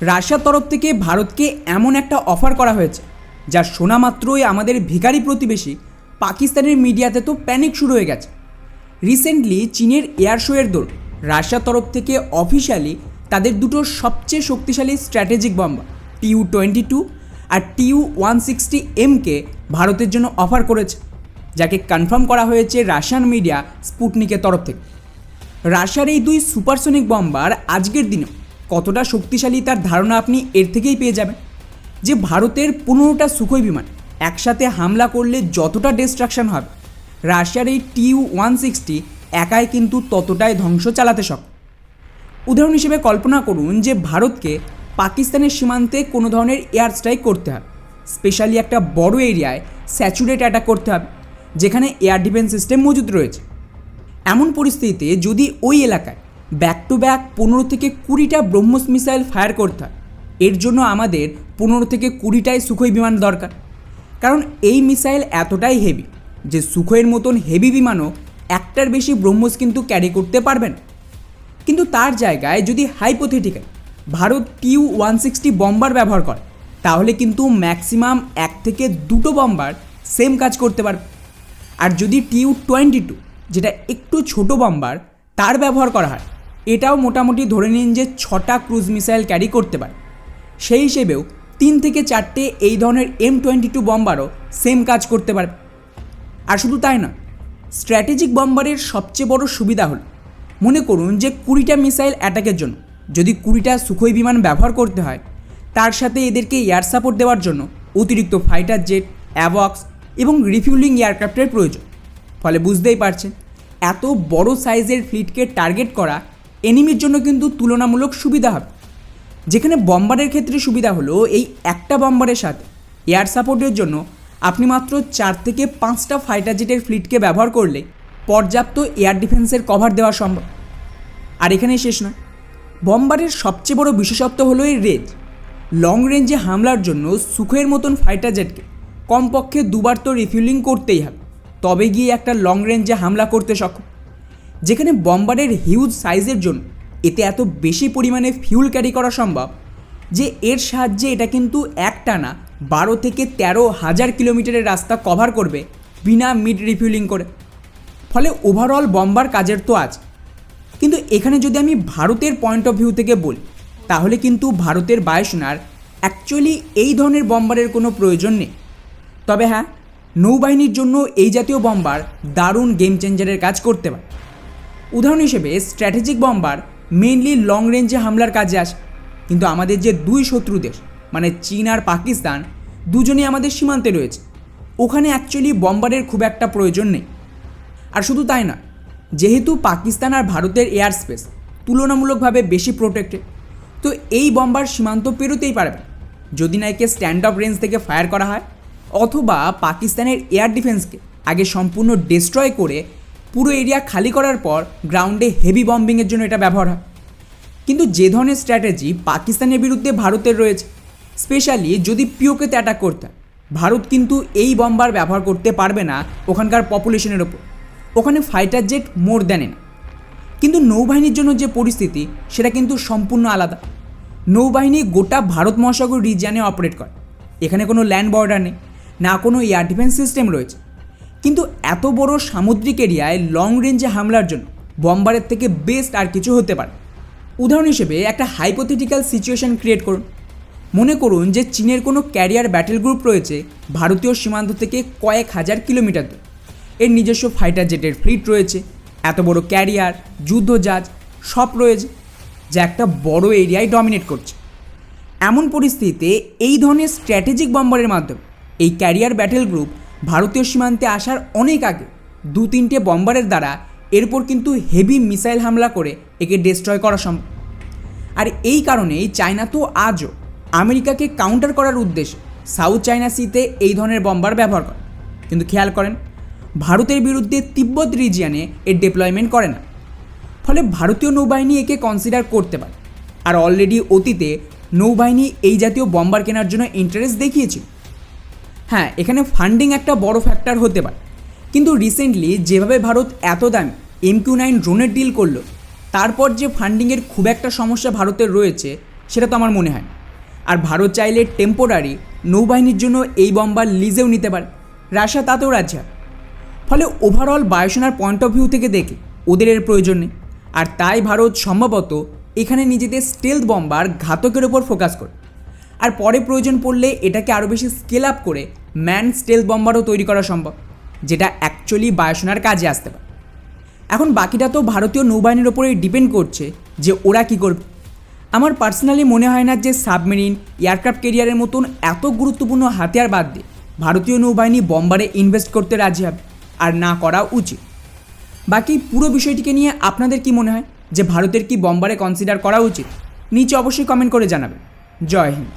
রাশিয়ার তরফ থেকে ভারতকে এমন একটা অফার করা হয়েছে, যা শোনা মাত্রই আমাদের ভিখারি প্রতিবেশী পাকিস্তানের মিডিয়াতে তো প্যানিক শুরু হয়ে গেছে। রিসেন্টলি চীনের এয়ার শোয়ের দৌড় রাশিয়ার তরফ থেকে অফিসিয়ালি তাদের দুটো সবচেয়ে শক্তিশালী strategic bomber Tu twenty two আর টিউ ওয়ান সিক্সটি এমকে ভারতের জন্য অফার করেছে, যাকে কনফার্ম করা হয়েছে রাশিয়ান মিডিয়া স্পুটনিকের তরফ থেকে। রাশিয়ার এই দুই সুপারসনিক বম্বার আজকের দিনে কতটা শক্তিশালী তার ধারণা আপনি এর থেকেই পেয়ে যাবেন। যে ভারতের পনেরোটা সুখই বিমান একসাথে হামলা করলে যতটা ডিস্ট্রাকশন হবে, রাশিয়ার এই টিউ ওয়ান সিক্সটি একাই কিন্তু ততটাই ধ্বংস চালাতে সক্ষম। উদাহরণ হিসেবে কল্পনা করুন যে ভারতকে পাকিস্তানের সীমান্তে কোনো ধরনের এয়ার স্ট্রাইক করতে হবে স্পেশালি একটা বড় এরিয়ায় স্যাচুরেট অ্যাটাক করতে হবে, যেখানে এয়ার ডিফেন্স সিস্টেম মজুদ রয়েছে। এমন পরিস্থিতিতে যদি ওই এলাকায় ব্যাক টু ব্যাক পনেরো থেকে কুড়িটা ব্রহ্মস মিসাইল ফায়ার করতে হয়। এর জন্য আমাদের পনেরো থেকে কুড়িটাই সুখই বিমান দরকার। কারণ এই মিসাইল এতটাই হেভি যে সুখইয়ের মতন হেভি বিমানও একটার বেশি ব্রহ্মস কিন্তু ক্যারি করতে পারবে না। কিন্তু তার জায়গায় যদি hypothetical Bharat Tu one sixty bomber ব্যবহার করে, তাহলে কিন্তু ম্যাক্সিমাম এক থেকে দুটো বম্বার সেম কাজ করতে পারবে। আর যদি টিউ টোয়েন্টি টু যেটা একটু ছোট বম্বার তার ব্যবহার করা হয় এটাও মোটামুটি ধরে নিন যে ছটা ক্রুজ মিসাইল ক্যারি করতে পারে। সেই হিসেবেও তিন থেকে চারটে এই ধরনের এম টোয়েন্টি টু বম্বারও সেম কাজ করতে পারবে আর শুধু তাই না স্ট্র্যাটেজিক বম্বারের সবচেয়ে বড় সুবিধা হল, মনে করুন যে কুড়িটা মিসাইল অ্যাটাকের জন্য, যদি কুড়িটা সুখই বিমান ব্যবহার করতে হয়, তার সাথে এদেরকে এয়ার সাপোর্ট দেওয়ার জন্য অতিরিক্ত ফাইটার জেট অ্যাবক্স এবং রিফিউলিং এয়ারক্রাফটের প্রয়োজন। ফলে বুঝতেই পারছেন, এত বড় সাইজের ফ্লিটকে টার্গেট করা এনিমির জন্য কিন্তু তুলনামূলক সুবিধা হবে। যেখানে বম্বারের ক্ষেত্রে সুবিধা হলো এই একটা বম্বারের সাথে। এয়ার সাপোর্টের জন্য আপনি মাত্র চার থেকে পাঁচটা ফাইটার জেটের ফ্লিটকে ব্যবহার করলে পর্যাপ্ত এয়ার ডিফেন্সের কভার দেওয়া সম্ভব। আর এখানেই শেষ নয়। বম্বারের সবচেয়ে বড় বিশেষত্ব হলো এই রেঞ্জ। লং রেঞ্জে হামলার জন্য সুখের মতন ফাইটার জেটকে কমপক্ষে দুবার তো রিফিউলিং করতেই হবে। তবে গিয়ে একটা লং রেঞ্জে হামলা করতে সক্ষম। যেখানে বম্বারের হিউজ সাইজের জন্য এতে এত বেশি পরিমাণে ফিউল ক্যারি করা সম্ভব যে এর সাহায্যে এটা কিন্তু একটানা বারো থেকে তেরো হাজার কিলোমিটারের রাস্তা কভার করবে বিনা মিড রিফিউলিং করে। ফলে ওভারঅল বম্বার কাজের তো আছে কিন্তু এখানে যদি আমি ভারতের পয়েন্ট অফ ভিউ থেকে বলি, তাহলে কিন্তু ভারতের বায়ুসেনার অ্যাকচুয়ালি এই ধরনের বম্বারের কোনো প্রয়োজন নেই। তবে হ্যাঁ নৌবাহিনীর জন্য এই জাতীয় বম্বার দারুণ গেম চেঞ্জারের কাজ করতে পারে। উদাহরণ হিসেবে স্ট্র্যাটেজিক বম্বার মেনলি লং রেঞ্জে হামলার কাজে আসে। কিন্তু আমাদের যে দুই শত্রু দেশ মানে চীন আর পাকিস্তান, দুজনেই আমাদের সীমান্তে রয়েছে। ওখানে অ্যাকচুয়ালি বম্বারের খুব একটা প্রয়োজন নেই। আর শুধু তাই না যেহেতু পাকিস্তান আর ভারতের এয়ার স্পেস তুলনামূলকভাবে বেশি প্রোটেক্টেড তো এই বম্বার সীমান্ত পেরোতেই পারবে যদি না একে স্ট্যান্ড অফ রেঞ্জ থেকে ফায়ার করা হয়, অথবা পাকিস্তানের এয়ার ডিফেন্সকে আগে সম্পূর্ণ ডিস্ট্রয় করে পুরো এরিয়া খালি করার পর গ্রাউন্ডে হেভি বম্বিংয়ের জন্য এটা ব্যবহার হয়। কিন্তু যে ধরনের স্ট্র্যাটেজি পাকিস্তানের বিরুদ্ধে ভারতের রয়েছে স্পেশালি যদি পিওকেতে অ্যাটাক করতে ভারত কিন্তু এই বম্বার ব্যবহার করতে পারবে না ওখানকার পপুলেশনের ওপর। ওখানে ফাইটার জেট মোর দেন না কিন্তু নৌবাহিনীর জন্য যে পরিস্থিতি, সেটা কিন্তু সম্পূর্ণ আলাদা। নৌবাহিনী গোটা ভারত মহাসাগর রিজিয়ানে অপারেট করে। এখানে কোনো ল্যান্ড বর্ডার নেই, না কোনো এয়ার ডিফেন্স সিস্টেম রয়েছে। কিন্তু এত বড় সামুদ্রিক এরিয়ায় লং রেঞ্জে হামলার জন্য বম্বারের থেকে বেস্ট আর কিছু হতে পারে। উদাহরণ হিসেবে একটা হাইপোথেটিক্যাল সিচুয়েশন ক্রিয়েট করুন। মনে করুন যে চীনের কোনো ক্যারিয়ার ব্যাটেল গ্রুপ রয়েছে ভারতীয় সীমান্ত থেকে কয়েক হাজার কিলোমিটার দূর। এর নিজস্ব ফাইটার জেটের ফ্লিট রয়েছে, এত বড় ক্যারিয়ার যুদ্ধজাহাজ সব রয়েছে যা একটা বড় এরিয়ায় ডমিনেট করছে। এমন পরিস্থিতিতে এই ধরনের স্ট্র্যাটেজিক বম্বারের মাধ্যমে এই ক্যারিয়ার ব্যাটেল গ্রুপ ভারতীয় সীমান্তে আসার অনেক আগে দু তিনটে বম্বারের দ্বারা এরপর কিন্তু হেভি মিসাইল হামলা করে একে ডিস্ট্রয় করা সম্ভব। আর এই কারণেই চায়না তো আজও আমেরিকাকে কাউন্টার করার উদ্দেশ্যে সাউথ চায়না সিতে এই ধরনের বম্বার ব্যবহার করে। কিন্তু খেয়াল করেন, ভারতের বিরুদ্ধে তিব্বত রিজিয়ানে এর ডিপ্লয়মেন্ট করে না। ফলে ভারতীয় নৌবাহিনী একে কনসিডার করতে পারে। আর অলরেডি অতীতে নৌবাহিনী এই জাতীয় বম্বার কেনার জন্য ইন্টারেস্ট দেখিয়েছিল। হ্যাঁ এখানে ফান্ডিং একটা বড় ফ্যাক্টর হতে পারে। কিন্তু রিসেন্টলি যেভাবে ভারত এত দামি এম কিউ নাইন ড্রোনের ডিল করল, তারপর যে ফান্ডিংয়ের খুব একটা সমস্যা ভারতের রয়েছে, সেটা তো আমার মনে হয় আর ভারত চাইলে টেম্পোরারি নৌবাহিনীর জন্য এই বম্বার লিজেও নিতে পারে, রাশিয়া তাতেও হয়। ফলে ওভারঅল বায়ুসেনার পয়েন্ট অফ ভিউ থেকে দেখে ওদের এর প্রয়োজন নেই। আর তাই ভারত সম্ভবত এখানে নিজেদের স্টেলথ বম্বার ঘাতকের ওপর ফোকাস করে আর পরে প্রয়োজন পড়লে এটাকে আরও বেশি স্কেল আপ করে ম্যান স্টেল বম্বারও তৈরি করা সম্ভব, যেটা অ্যাকচুয়ালি বায়ুসেনার কাজে আসতে পারে। এখন বাকিটা তো ভারতীয় নৌবাহিনীর ওপরেই ডিপেন্ড করছে যে ওরা কী করবে। আমার পার্সোনালি মনে হয় না যে সাবমেরিন এয়ারক্রাফট কেরিয়ারের মতন এত গুরুত্বপূর্ণ হাতিয়ার বাদ দিয়ে ভারতীয় নৌবাহিনী বম্বারে ইনভেস্ট করতে রাজি হবে, আর না করা উচিত। বাকি পুরো বিষয়টিকে নিয়ে আপনাদের কি মনে হয় যে ভারতের কি বম্বারে কনসিডার করা উচিত? নিচে অবশ্যই কমেন্ট করে জানাবেন। জয় হিন্দ।